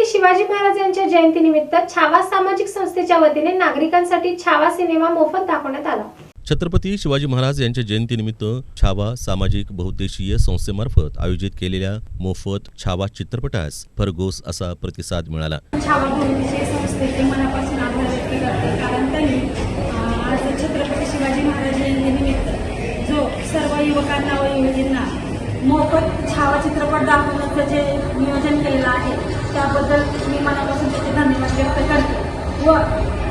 छत्रपती शिवाजी महाराज यांच्या जयंतीनिमित्त छावा सामाजिक संस्थेच्या वतीने नागरिकांसाठी छावा सिनेमा मोफत दाखवण्यात आला. छत्रपती शिवाजी महाराज यांच्या जयंतीनिमित्त छावा सामाजिक बहुद्देशीय संस्थेमार्फत आयोजित केलेल्या मोफत छावा चित्रपटास भरघोस असा प्रतिसाद मिळाला. छावा बहुविषयी संस्थेचे मनापासून आभार व्यक्त करते. कारण त्यांनी अं, आज छत्रपती शिवाजी महाराज जयंतीनिमित्त जो सर्व युवकांना व युवतींना मोफत छावा चित्रपट दाखवण्याचं जे नियोजन केलेलं आहे त्याबद्दल मी मनापासून त्याचे धन्यवाद व्यक्त करते. व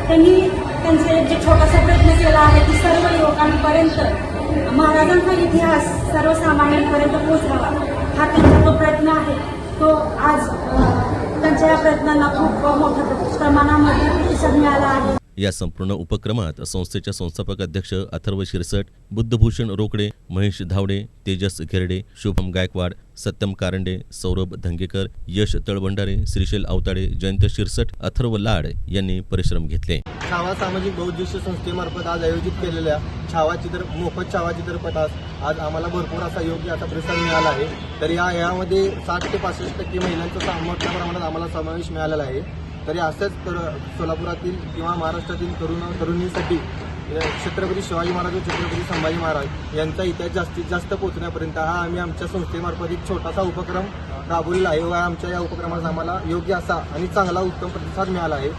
त्यांनी त्यांचे जे छोटासा प्रयत्न केला आहे की सर्व युवकांपर्यंत महाराजांचा इतिहास सर्वसामान्यांपर्यंत पोहोचावा. हा त्यांचा जो प्रयत्न आहे तो आज त्यांच्या या प्रयत्नांना खूप मोठ्या प्रमाणामध्ये प्रतिसाद मिळाला आहे. या संपूर्ण उपक्रमात संस्थेच्या संस्थापक अध्यक्ष अथर्व शिरसट बुद्धभूषण रोकडे महेश धावडे तेजस घेरडे शुभम गायकवाड सत्यम कारंडे सौरभ धंगेकर यश तळभंडारे श्रीशैल अवताडे जयंत शिरसट अथर्व लाड यांनी परिश्रम घेतले. छावा सामाजिक बहुउद्देशीय संस्थेमार्फत आज आयोजित केलेल्या छावा चित्र मोफत छावा चित्रपटास आज आम्हाला भरपूर असा योग्य असा प्रतिसाद मिळाला आहे. तर या यामध्ये साठ ते पासष्ट टक्के महिलांचा मोठ्या प्रमाणात आम्हाला समावेश मिळालेला आहे. तरी असंच तर सोलापुरातील किंवा महाराष्ट्रातील तरुण तरुणींसाठी छत्रपती शिवाजी महाराज व छत्रपती संभाजी महाराज यांचा इतिहास जास्तीत जास्त पोहोचण्यापर्यंत हा आम्ही आमच्या संस्थेमार्फत एक छोटासा उपक्रम राबवलेला आहे. व आमच्या या उपक्रमास आम्हाला योग्य असा आणि चांगला उत्तम प्रतिसाद मिळाला आहे.